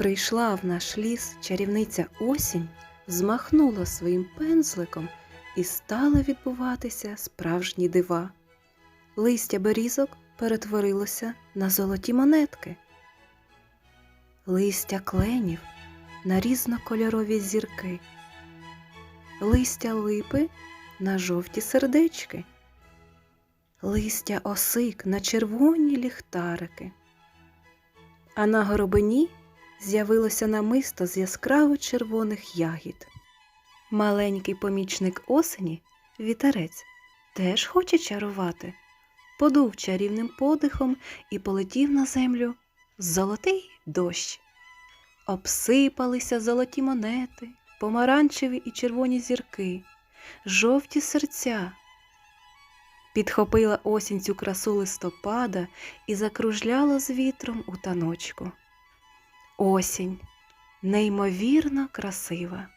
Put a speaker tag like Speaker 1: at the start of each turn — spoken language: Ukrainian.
Speaker 1: Прийшла в наш ліс чарівниця осінь, змахнула своїм пензликом і стали відбуватися справжні дива. Листя берізок перетворилося на золоті монетки, листя кленів на різнокольорові зірки, листя липи на жовті сердечки, листя осик на червоні ліхтарики. А на горобині з'явилося намисто з яскраво червоних ягід. Маленький помічник осені, вітерець, теж хоче чарувати. Подув чарівним подихом і полетів на землю золотий дощ. Обсипалися золоті монети, помаранчеві і червоні зірки, жовті серця. Підхопила осінь цю красу листопада і закружляла з вітром у таночку. Осінь неймовірно красива.